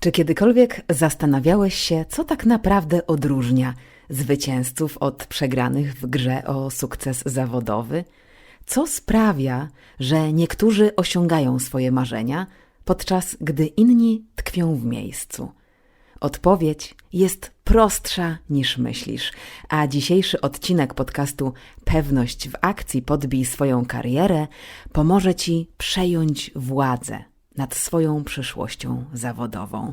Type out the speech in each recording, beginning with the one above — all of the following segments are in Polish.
Czy kiedykolwiek zastanawiałeś się, co tak naprawdę odróżnia zwycięzców od przegranych w grze o sukces zawodowy? Co sprawia, że niektórzy osiągają swoje marzenia, podczas gdy inni tkwią w miejscu? Odpowiedź jest prostsza niż myślisz, a dzisiejszy odcinek podcastu Pewność w akcji podbij swoją karierę pomoże Ci przejąć władzę nad swoją przyszłością zawodową.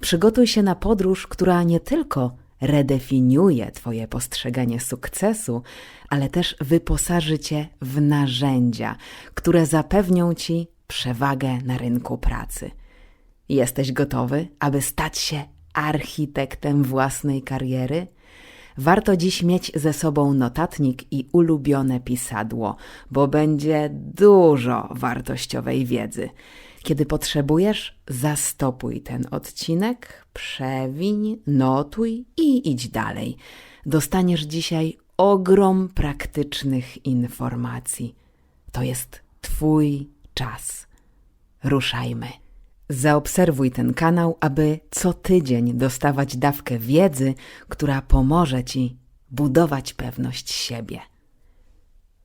Przygotuj się na podróż, która nie tylko redefiniuje Twoje postrzeganie sukcesu, ale też wyposaży Cię w narzędzia, które zapewnią Ci przewagę na rynku pracy. Jesteś gotowy, aby stać się architektem własnej kariery? Warto dziś mieć ze sobą notatnik i ulubione pisadło, bo będzie dużo wartościowej wiedzy. Kiedy potrzebujesz, zastopuj ten odcinek, przewiń, notuj i idź dalej. Dostaniesz dzisiaj ogrom praktycznych informacji. To jest Twój czas. Ruszajmy. Zaobserwuj ten kanał, aby co tydzień dostawać dawkę wiedzy, która pomoże Ci budować pewność siebie.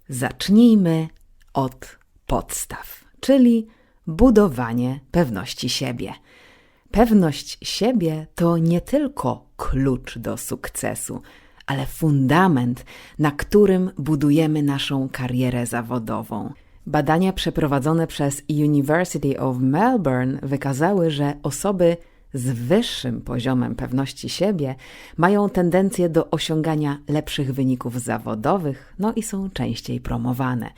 Zacznijmy od podstaw, czyli budowanie pewności siebie. Pewność siebie to nie tylko klucz do sukcesu, ale fundament, na którym budujemy naszą karierę zawodową. Badania przeprowadzone przez University of Melbourne wykazały, że osoby z wyższym poziomem pewności siebie mają tendencję do osiągania lepszych wyników zawodowych, no i są częściej promowane.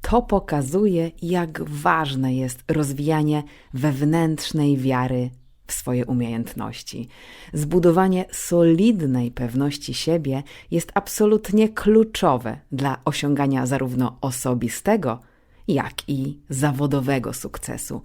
To pokazuje, jak ważne jest rozwijanie wewnętrznej wiary w swoje umiejętności. Zbudowanie solidnej pewności siebie jest absolutnie kluczowe dla osiągania zarówno osobistego, jak i zawodowego sukcesu.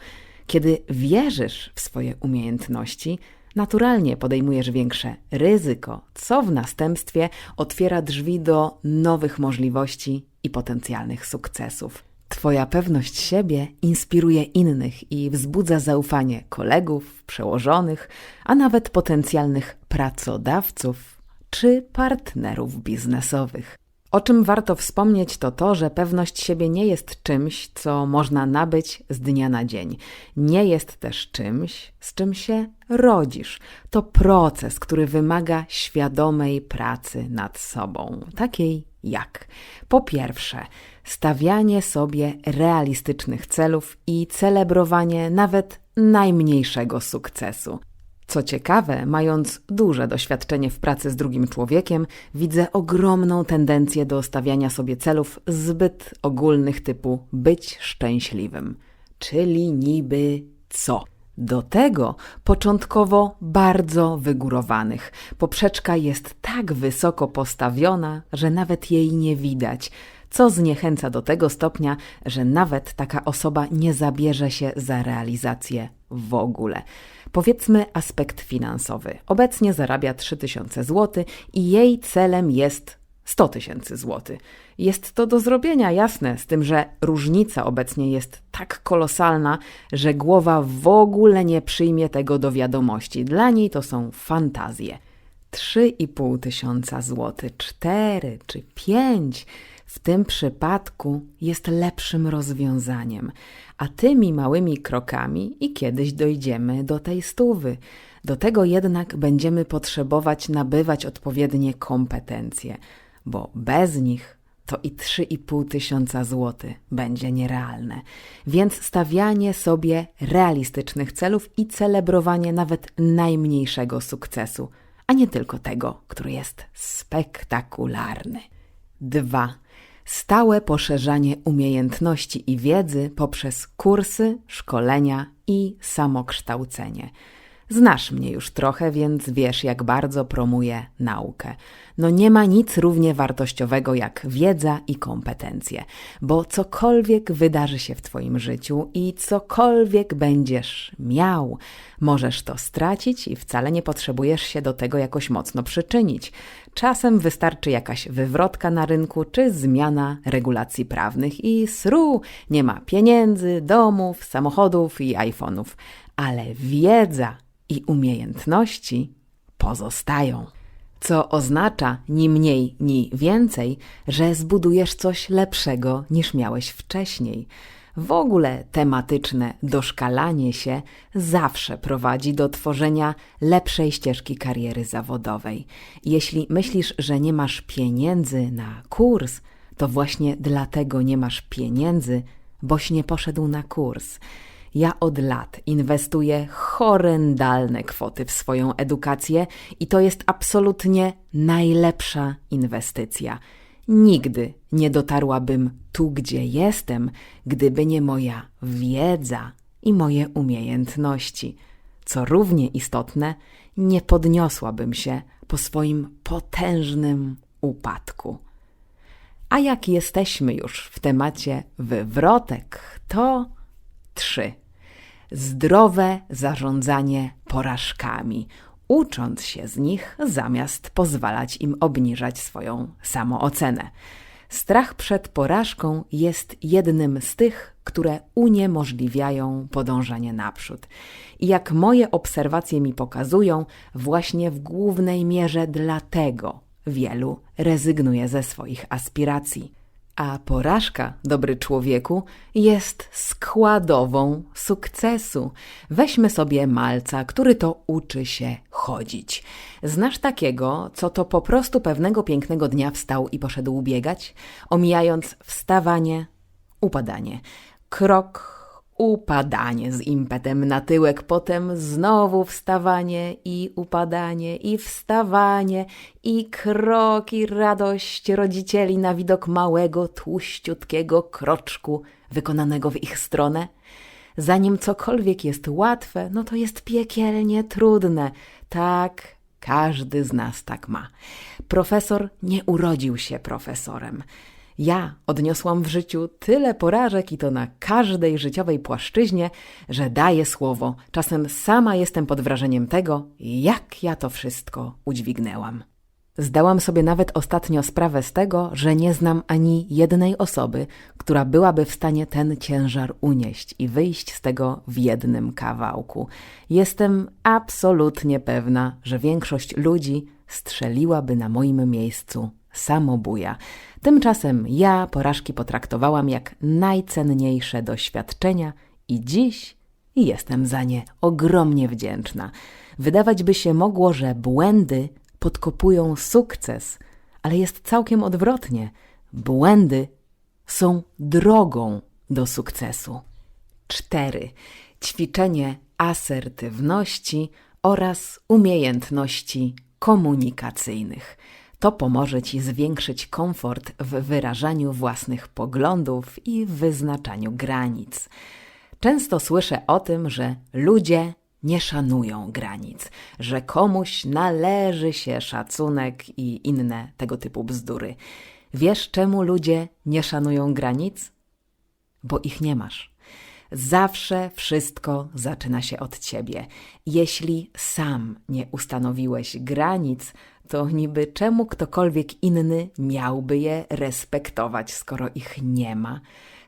Kiedy wierzysz w swoje umiejętności, naturalnie podejmujesz większe ryzyko, co w następstwie otwiera drzwi do nowych możliwości i potencjalnych sukcesów. Twoja pewność siebie inspiruje innych i wzbudza zaufanie kolegów, przełożonych, a nawet potencjalnych pracodawców czy partnerów biznesowych. O czym warto wspomnieć, to to, że pewność siebie nie jest czymś, co można nabyć z dnia na dzień. Nie jest też czymś, z czym się rodzisz. To proces, który wymaga świadomej pracy nad sobą, takiej jak po pierwsze, stawianie sobie realistycznych celów i celebrowanie nawet najmniejszego sukcesu. Co ciekawe, mając duże doświadczenie w pracy z drugim człowiekiem, widzę ogromną tendencję do stawiania sobie celów zbyt ogólnych typu być szczęśliwym. Czyli niby co? Do tego początkowo bardzo wygórowanych. Poprzeczka jest tak wysoko postawiona, że nawet jej nie widać, co zniechęca do tego stopnia, że nawet taka osoba nie zabierze się za realizację w ogóle. Powiedzmy aspekt finansowy. Obecnie zarabia 3000 zł i jej celem jest 100 tysięcy złotych. Jest to do zrobienia, jasne, z tym, że różnica obecnie jest tak kolosalna, że głowa w ogóle nie przyjmie tego do wiadomości. Dla niej to są fantazje. 3,5 tysiąca złotych, 4 czy 5 w tym przypadku jest lepszym rozwiązaniem, a tymi małymi krokami i kiedyś dojdziemy do tej stówy. Do tego jednak będziemy potrzebować nabywać odpowiednie kompetencje, bo bez nich to i 3,5 tysiąca złotych będzie nierealne. Więc stawianie sobie realistycznych celów i celebrowanie nawet najmniejszego sukcesu, a nie tylko tego, który jest spektakularny. 2 stałe poszerzanie umiejętności i wiedzy poprzez kursy, szkolenia i samokształcenie. Znasz mnie już trochę, więc wiesz, jak bardzo promuję naukę. No nie ma nic równie wartościowego jak wiedza i kompetencje, bo cokolwiek wydarzy się w Twoim życiu i cokolwiek będziesz miał, możesz to stracić i wcale nie potrzebujesz się do tego jakoś mocno przyczynić. Czasem wystarczy jakaś wywrotka na rynku czy zmiana regulacji prawnych i sru, nie ma pieniędzy, domów, samochodów i iPhone'ów. Ale wiedza i umiejętności pozostają. Co oznacza ni mniej, ni więcej, że zbudujesz coś lepszego niż miałeś wcześniej. W ogóle tematyczne doszkalanie się zawsze prowadzi do tworzenia lepszej ścieżki kariery zawodowej. Jeśli myślisz, że nie masz pieniędzy na kurs, to właśnie dlatego nie masz pieniędzy, boś nie poszedł na kurs. Ja od lat inwestuję horrendalne kwoty w swoją edukację i to jest absolutnie najlepsza inwestycja. Nigdy nie dotarłabym tu, gdzie jestem, gdyby nie moja wiedza i moje umiejętności. Co równie istotne, nie podniosłabym się po swoim potężnym upadku. A jak jesteśmy już w temacie wywrotek, to trzy. Zdrowe zarządzanie porażkami, ucząc się z nich, zamiast pozwalać im obniżać swoją samoocenę. Strach przed porażką jest jednym z tych, które uniemożliwiają podążanie naprzód. I jak moje obserwacje mi pokazują, właśnie w głównej mierze dlatego wielu rezygnuje ze swoich aspiracji. A porażka, dobry człowieku, jest składową sukcesu. Weźmy sobie malca, który to uczy się chodzić. Znasz takiego, co to po prostu pewnego pięknego dnia wstał i poszedł biegać, omijając wstawanie, upadanie, krok, upadanie z impetem na tyłek, potem znowu wstawanie i upadanie, i wstawanie, i krok, i radość rodzicieli na widok małego, tłuściutkiego kroczku wykonanego w ich stronę. Zanim cokolwiek jest łatwe, no to jest piekielnie trudne. Tak, każdy z nas tak ma. Profesor nie urodził się profesorem. Ja odniosłam w życiu tyle porażek i to na każdej życiowej płaszczyźnie, że daję słowo. Czasem sama jestem pod wrażeniem tego, jak ja to wszystko udźwignęłam. Zdałam sobie nawet ostatnio sprawę z tego, że nie znam ani jednej osoby, która byłaby w stanie ten ciężar unieść i wyjść z tego w jednym kawałku. Jestem absolutnie pewna, że większość ludzi strzeliłaby na moim miejscu samobuja. Tymczasem ja porażki potraktowałam jak najcenniejsze doświadczenia i dziś jestem za nie ogromnie wdzięczna. Wydawać by się mogło, że błędy podkopują sukces, ale jest całkiem odwrotnie. Błędy są drogą do sukcesu. 4. Ćwiczenie asertywności oraz umiejętności komunikacyjnych. To pomoże Ci zwiększyć komfort w wyrażaniu własnych poglądów i wyznaczaniu granic. Często słyszę o tym, że ludzie nie szanują granic, że komuś należy się szacunek i inne tego typu bzdury. Wiesz, czemu ludzie nie szanują granic? Bo ich nie masz. Zawsze wszystko zaczyna się od ciebie. Jeśli sam nie ustanowiłeś granic, to niby czemu ktokolwiek inny miałby je respektować, skoro ich nie ma?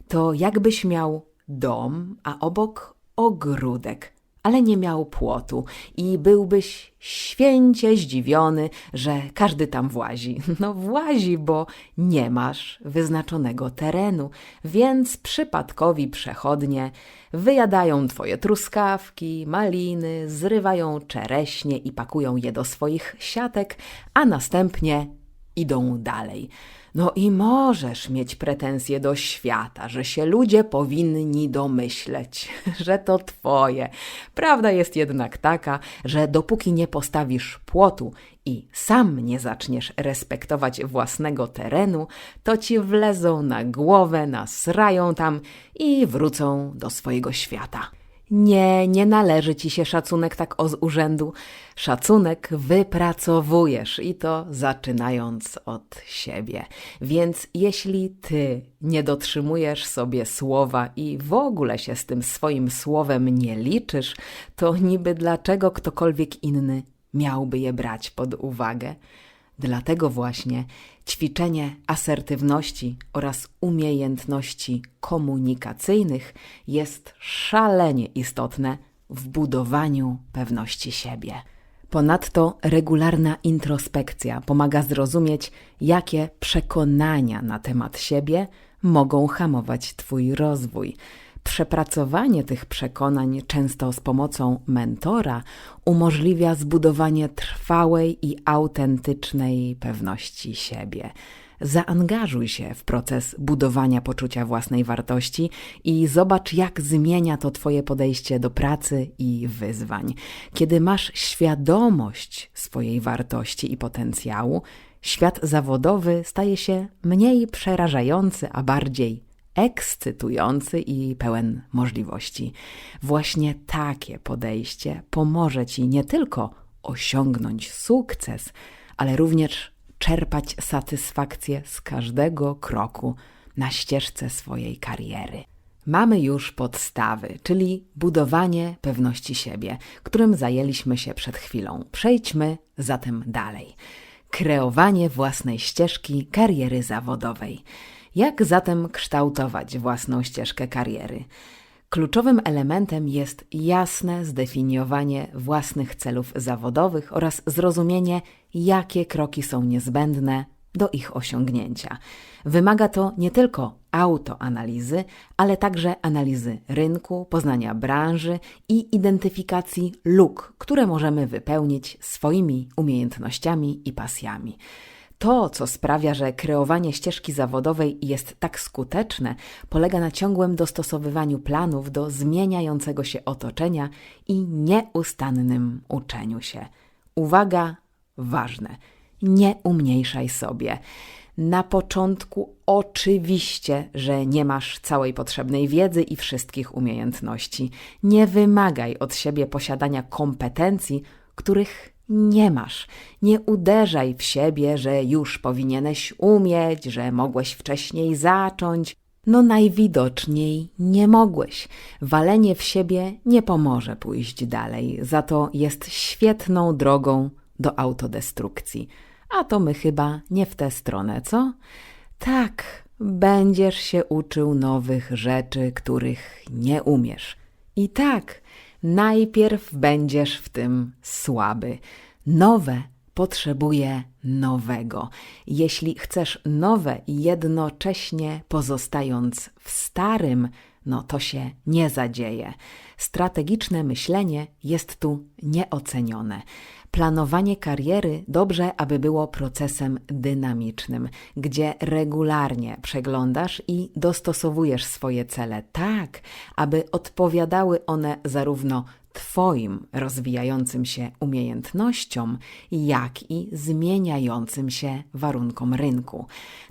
To jakbyś miał dom, a obok ogródek, ale nie miał płotu i byłbyś święcie zdziwiony, że każdy tam włazi. No włazi, bo nie masz wyznaczonego terenu, więc przypadkowi przechodnie wyjadają twoje truskawki, maliny, zrywają czereśnie i pakują je do swoich siatek, a następnie idą dalej. No i możesz mieć pretensje do świata, że się ludzie powinni domyśleć, że to twoje. Prawda jest jednak taka, że dopóki nie postawisz płotu i sam nie zaczniesz respektować własnego terenu, to ci wlezą na głowę, nasrają tam i wrócą do swojego świata. Nie, nie należy ci się szacunek tak o z urzędu. Szacunek wypracowujesz i to zaczynając od siebie. Więc jeśli ty nie dotrzymujesz sobie słowa i w ogóle się z tym swoim słowem nie liczysz, to niby dlaczego ktokolwiek inny miałby je brać pod uwagę? Dlatego właśnie ćwiczenie asertywności oraz umiejętności komunikacyjnych jest szalenie istotne, w budowaniu pewności siebie. Ponadto regularna introspekcja pomaga zrozumieć, jakie przekonania na temat siebie mogą hamować Twój rozwój. Przepracowanie tych przekonań, często z pomocą mentora, umożliwia zbudowanie trwałej i autentycznej pewności siebie. Zaangażuj się w proces budowania poczucia własnej wartości i zobacz, jak zmienia to Twoje podejście do pracy i wyzwań. Kiedy masz świadomość swojej wartości i potencjału, świat zawodowy staje się mniej przerażający, a bardziej ekscytujący i pełen możliwości. Właśnie takie podejście pomoże Ci nie tylko osiągnąć sukces, ale również czerpać satysfakcję z każdego kroku na ścieżce swojej kariery. Mamy już podstawy, czyli budowanie pewności siebie, którym zajęliśmy się przed chwilą. Przejdźmy zatem dalej. Kreowanie własnej ścieżki kariery zawodowej. Jak zatem kształtować własną ścieżkę kariery? Kluczowym elementem jest jasne zdefiniowanie własnych celów zawodowych oraz zrozumienie, jakie kroki są niezbędne do ich osiągnięcia. Wymaga to nie tylko autoanalizy, ale także analizy rynku, poznania branży i identyfikacji luk, które możemy wypełnić swoimi umiejętnościami i pasjami. To, co sprawia, że kreowanie ścieżki zawodowej jest tak skuteczne, polega na ciągłym dostosowywaniu planów do zmieniającego się otoczenia i nieustannym uczeniu się. Uwaga, ważne, nie umniejszaj sobie. Na początku oczywiście, że nie masz całej potrzebnej wiedzy i wszystkich umiejętności. Nie wymagaj od siebie posiadania kompetencji, których nie masz. Nie uderzaj w siebie, że już powinieneś umieć, że mogłeś wcześniej zacząć. No najwidoczniej nie mogłeś. Walenie w siebie nie pomoże pójść dalej, za to jest świetną drogą do autodestrukcji. A to my chyba nie w tę stronę, co? Tak, będziesz się uczył nowych rzeczy, których nie umiesz. I tak, najpierw będziesz w tym słaby. Nowe potrzebuje nowego. Jeśli chcesz nowe jednocześnie pozostając w starym, no to się nie zadzieje. Strategiczne myślenie jest tu nieocenione. Planowanie kariery dobrze, aby było procesem dynamicznym, gdzie regularnie przeglądasz i dostosowujesz swoje cele tak, aby odpowiadały one zarówno Twoim rozwijającym się umiejętnościom, jak i zmieniającym się warunkom rynku.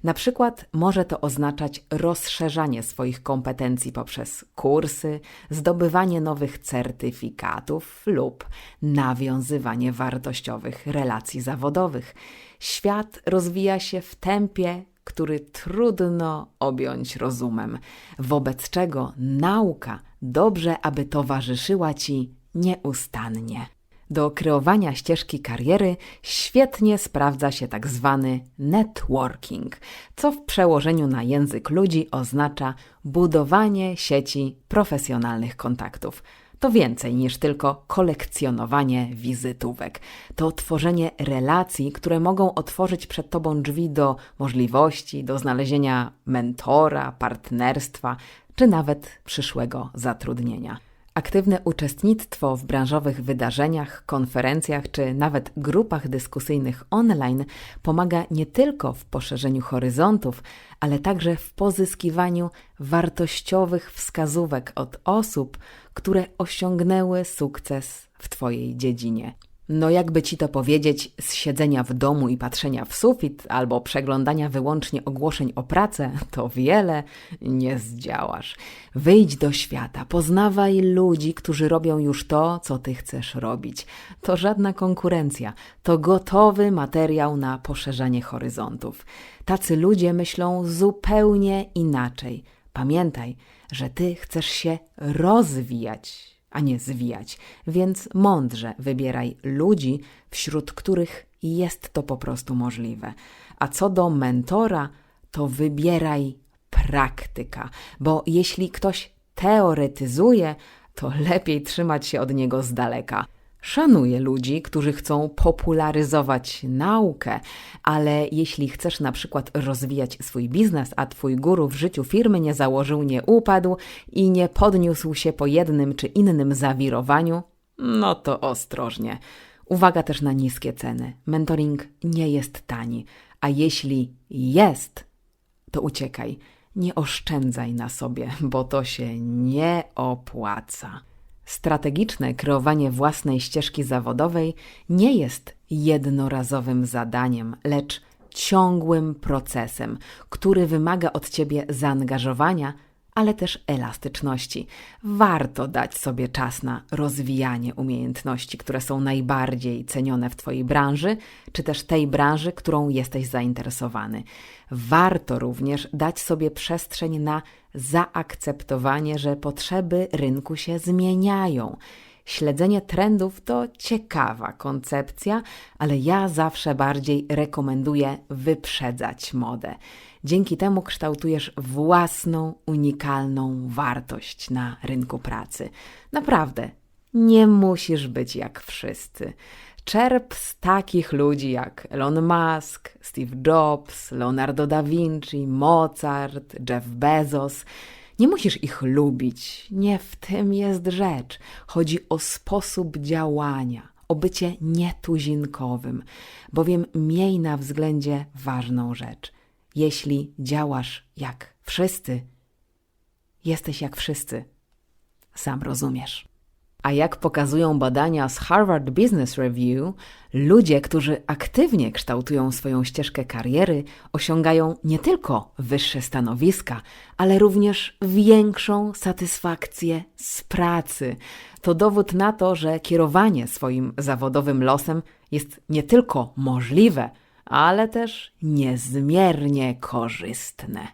Na przykład może to oznaczać rozszerzanie swoich kompetencji poprzez kursy, zdobywanie nowych certyfikatów lub nawiązywanie wartościowych relacji zawodowych. Świat rozwija się w tempie, który trudno objąć rozumem, wobec czego nauka dobrze, aby towarzyszyła ci nieustannie. Do kreowania ścieżki kariery świetnie sprawdza się tak zwany networking, co w przełożeniu na język ludzi oznacza budowanie sieci profesjonalnych kontaktów. To więcej niż tylko kolekcjonowanie wizytówek. To tworzenie relacji, które mogą otworzyć przed Tobą drzwi do możliwości, do znalezienia mentora, partnerstwa czy nawet przyszłego zatrudnienia. Aktywne uczestnictwo w branżowych wydarzeniach, konferencjach czy nawet grupach dyskusyjnych online pomaga nie tylko w poszerzeniu horyzontów, ale także w pozyskiwaniu wartościowych wskazówek od osób, które osiągnęły sukces w Twojej dziedzinie. No jakby ci to powiedzieć, z siedzenia w domu i patrzenia w sufit albo przeglądania wyłącznie ogłoszeń o pracę, to wiele nie zdziałasz. Wyjdź do świata, poznawaj ludzi, którzy robią już to, co ty chcesz robić. To żadna konkurencja, to gotowy materiał na poszerzanie horyzontów. Tacy ludzie myślą zupełnie inaczej. Pamiętaj, że ty chcesz się rozwijać a nie zwijać. Więc mądrze wybieraj ludzi, wśród których jest to po prostu możliwe. A co do mentora, to wybieraj praktyka, bo jeśli ktoś teoretyzuje, to lepiej trzymać się od niego z daleka. Szanuję ludzi, którzy chcą popularyzować naukę, ale jeśli chcesz na przykład rozwijać swój biznes, a twój guru w życiu firmy nie założył, nie upadł i nie podniósł się po jednym czy innym zawirowaniu, no to ostrożnie. Uwaga też na niskie ceny. Mentoring nie jest tani, a jeśli jest, to uciekaj. Nie oszczędzaj na sobie, bo to się nie opłaca. Strategiczne kreowanie własnej ścieżki zawodowej nie jest jednorazowym zadaniem, lecz ciągłym procesem, który wymaga od ciebie zaangażowania, ale też elastyczności. Warto dać sobie czas na rozwijanie umiejętności, które są najbardziej cenione w Twojej branży, czy też tej branży, którą jesteś zainteresowany. Warto również dać sobie przestrzeń na zaakceptowanie, że potrzeby rynku się zmieniają. Śledzenie trendów to ciekawa koncepcja, ale ja zawsze bardziej rekomenduję wyprzedzać modę. Dzięki temu kształtujesz własną, unikalną wartość na rynku pracy. Naprawdę, nie musisz być jak wszyscy. Czerp z takich ludzi jak Elon Musk, Steve Jobs, Leonardo da Vinci, Mozart, Jeff Bezos. Nie musisz ich lubić, nie w tym jest rzecz. Chodzi o sposób działania, o bycie nietuzinkowym, bowiem miej na względzie ważną rzecz. Jeśli działasz jak wszyscy, jesteś jak wszyscy. Sam rozumiesz. A jak pokazują badania z Harvard Business Review, ludzie, którzy aktywnie kształtują swoją ścieżkę kariery, osiągają nie tylko wyższe stanowiska, ale również większą satysfakcję z pracy. To dowód na to, że kierowanie swoim zawodowym losem jest nie tylko możliwe, ale też niezmiernie korzystne.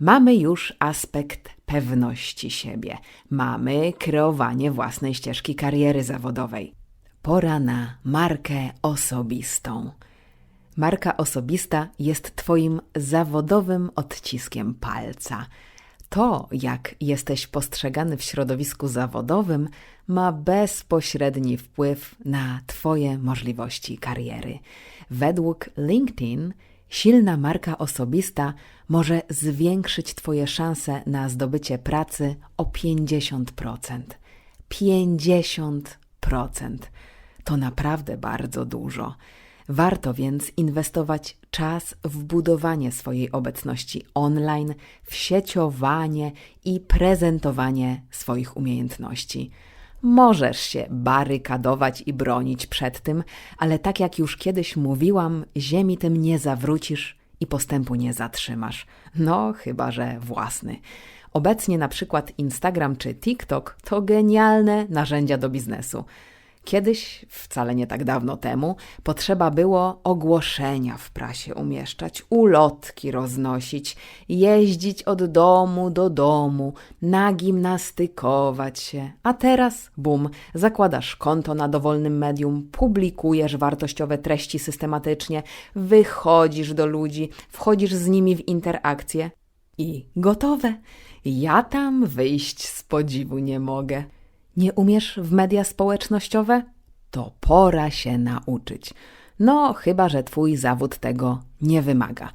Mamy już aspekt pewności siebie, mamy kreowanie własnej ścieżki kariery zawodowej. Pora na markę osobistą. Marka osobista jest Twoim zawodowym odciskiem palca. To, jak jesteś postrzegany w środowisku zawodowym, ma bezpośredni wpływ na Twoje możliwości kariery. Według LinkedIn silna marka osobista może zwiększyć Twoje szanse na zdobycie pracy o 50%. 50% to naprawdę bardzo dużo. Warto więc inwestować czas w budowanie swojej obecności online, w sieciowanie i prezentowanie swoich umiejętności. Możesz się barykadować i bronić przed tym, ale tak jak już kiedyś mówiłam, ziemi tym nie zawrócisz i postępu nie zatrzymasz. No, chyba że własny. Obecnie na przykład Instagram czy TikTok to genialne narzędzia do biznesu. Kiedyś, wcale nie tak dawno temu, potrzeba było ogłoszenia w prasie umieszczać, ulotki roznosić, jeździć od domu do domu, nagimnastykować się. A teraz, bum, zakładasz konto na dowolnym medium, publikujesz wartościowe treści systematycznie, wychodzisz do ludzi, wchodzisz z nimi w interakcję i gotowe. Ja tam wyjść z podziwu nie mogę. Nie umiesz w media społecznościowe? To pora się nauczyć. No, chyba że twój zawód tego nie wymaga.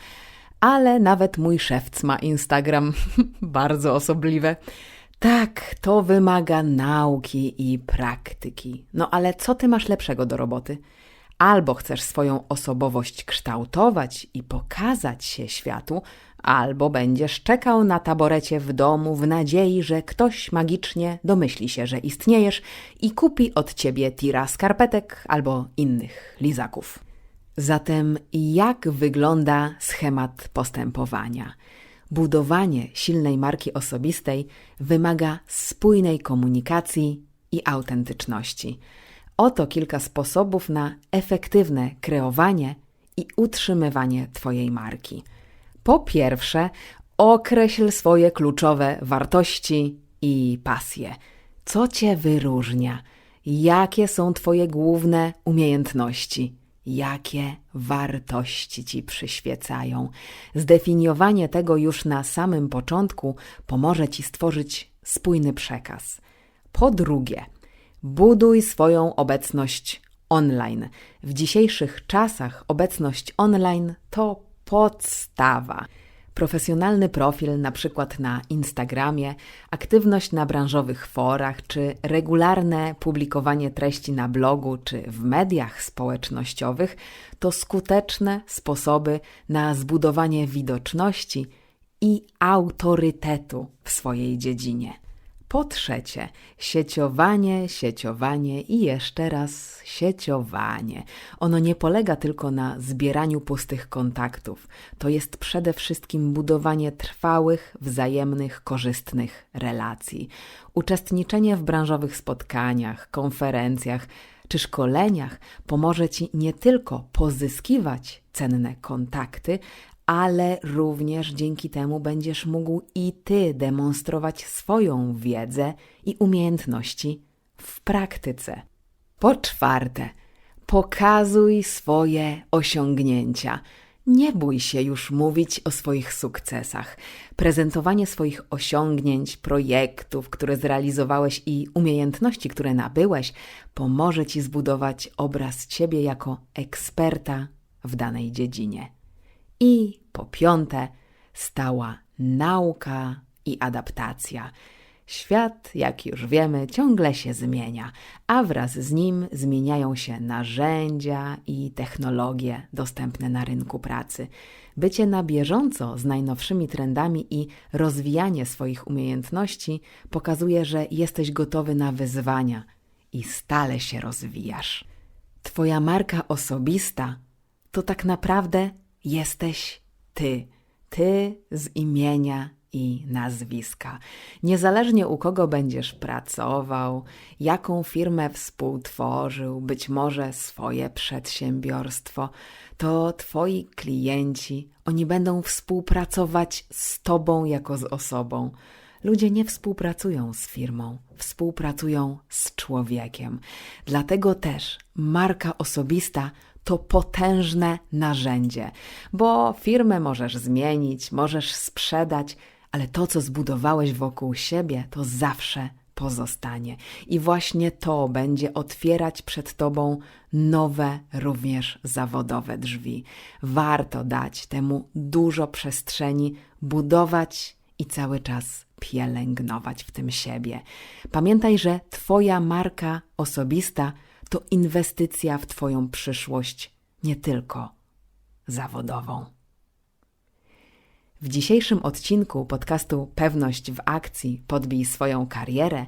Ale nawet mój szewc ma Instagram. Bardzo osobliwe. Tak, to wymaga nauki i praktyki. No ale co ty masz lepszego do roboty? Albo chcesz swoją osobowość kształtować i pokazać się światu, albo będziesz czekał na taborecie w domu w nadziei, że ktoś magicznie domyśli się, że istniejesz i kupi od ciebie tira skarpetek albo innych lizaków. Zatem jak wygląda schemat postępowania? Budowanie silnej marki osobistej wymaga spójnej komunikacji i autentyczności. Oto kilka sposobów na efektywne kreowanie i utrzymywanie Twojej marki. Po pierwsze, określ swoje kluczowe wartości i pasje. Co Cię wyróżnia? Jakie są Twoje główne umiejętności? Jakie wartości Ci przyświecają? Zdefiniowanie tego już na samym początku pomoże Ci stworzyć spójny przekaz. Po drugie, buduj swoją obecność online. W dzisiejszych czasach obecność online to podstawa. Profesjonalny profil, na przykład na Instagramie, aktywność na branżowych forach, czy regularne publikowanie treści na blogu czy w mediach społecznościowych to skuteczne sposoby na zbudowanie widoczności i autorytetu w swojej dziedzinie. Po trzecie, sieciowanie, sieciowanie i jeszcze raz sieciowanie. Ono nie polega tylko na zbieraniu pustych kontaktów. To jest przede wszystkim budowanie trwałych, wzajemnych, korzystnych relacji. Uczestniczenie w branżowych spotkaniach, konferencjach czy szkoleniach pomoże Ci nie tylko pozyskiwać cenne kontakty, ale również dzięki temu będziesz mógł i ty demonstrować swoją wiedzę i umiejętności w praktyce. Po czwarte, pokazuj swoje osiągnięcia. Nie bój się już mówić o swoich sukcesach. Prezentowanie swoich osiągnięć, projektów, które zrealizowałeś i umiejętności, które nabyłeś, pomoże ci zbudować obraz ciebie jako eksperta w danej dziedzinie. I po piąte, stała nauka i adaptacja. Świat, jak już wiemy, ciągle się zmienia, a wraz z nim zmieniają się narzędzia i technologie dostępne na rynku pracy. Bycie na bieżąco z najnowszymi trendami i rozwijanie swoich umiejętności pokazuje, że jesteś gotowy na wyzwania i stale się rozwijasz. Twoja marka osobista to tak naprawdę jesteś ty, ty z imienia i nazwiska. Niezależnie u kogo będziesz pracował, jaką firmę współtworzył, być może swoje przedsiębiorstwo, to twoi klienci, oni będą współpracować z tobą jako z osobą. Ludzie nie współpracują z firmą, współpracują z człowiekiem. Dlatego też marka osobista to potężne narzędzie, bo firmę możesz zmienić, możesz sprzedać, ale to, co zbudowałeś wokół siebie, to zawsze pozostanie. I właśnie to będzie otwierać przed Tobą nowe, również zawodowe drzwi. Warto dać temu dużo przestrzeni, budować i cały czas pielęgnować w tym siebie. Pamiętaj, że Twoja marka osobista to inwestycja w Twoją przyszłość, nie tylko zawodową. W dzisiejszym odcinku podcastu Pewność w akcji podbij swoją karierę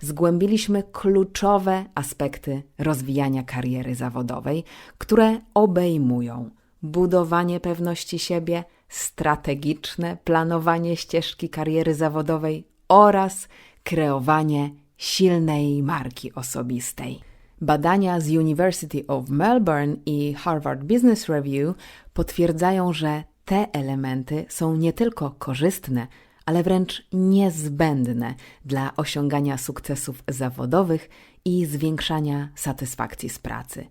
zgłębiliśmy kluczowe aspekty rozwijania kariery zawodowej, które obejmują budowanie pewności siebie, strategiczne planowanie ścieżki kariery zawodowej oraz kreowanie silnej marki osobistej. Badania z University of Melbourne i Harvard Business Review potwierdzają, że te elementy są nie tylko korzystne, ale wręcz niezbędne dla osiągania sukcesów zawodowych i zwiększania satysfakcji z pracy.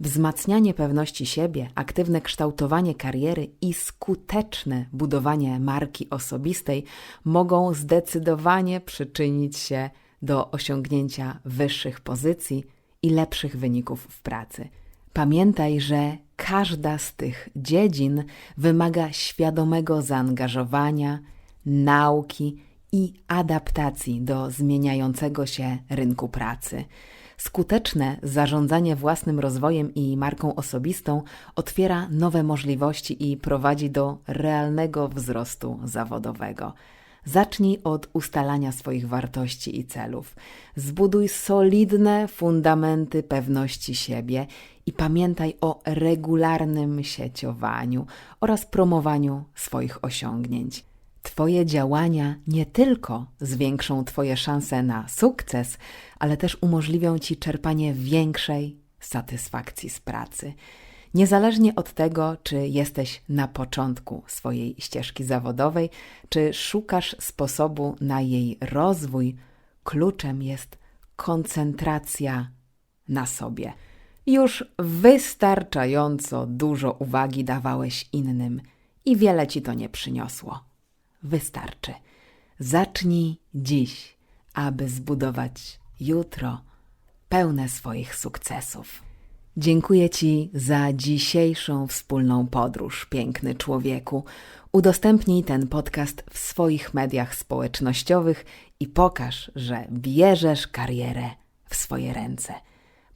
Wzmacnianie pewności siebie, aktywne kształtowanie kariery i skuteczne budowanie marki osobistej mogą zdecydowanie przyczynić się do osiągnięcia wyższych pozycji i lepszych wyników w pracy. Pamiętaj, że każda z tych dziedzin wymaga świadomego zaangażowania, nauki i adaptacji do zmieniającego się rynku pracy. Skuteczne zarządzanie własnym rozwojem i marką osobistą otwiera nowe możliwości i prowadzi do realnego wzrostu zawodowego. Zacznij od ustalania swoich wartości i celów. Zbuduj solidne fundamenty pewności siebie i pamiętaj o regularnym sieciowaniu oraz promowaniu swoich osiągnięć. Twoje działania nie tylko zwiększą Twoje szanse na sukces, ale też umożliwią Ci czerpanie większej satysfakcji z pracy. Niezależnie od tego, czy jesteś na początku swojej ścieżki zawodowej, czy szukasz sposobu na jej rozwój, kluczem jest koncentracja na sobie. Już wystarczająco dużo uwagi dawałeś innym i wiele ci to nie przyniosło. Wystarczy. Zacznij dziś aby zbudować jutro pełne swoich sukcesów. Dziękuję Ci za dzisiejszą wspólną podróż, piękny człowieku. Udostępnij ten podcast w swoich mediach społecznościowych i pokaż, że bierzesz karierę w swoje ręce.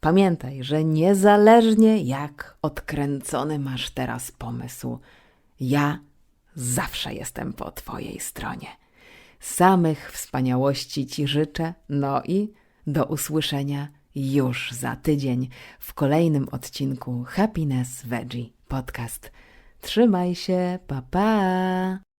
Pamiętaj, że niezależnie jak odkręcony masz teraz pomysł, ja zawsze jestem po Twojej stronie. Samych wspaniałości Ci życzę, no i do usłyszenia już za tydzień w kolejnym odcinku Happiness Veggie Podcast. Trzymaj się, pa pa!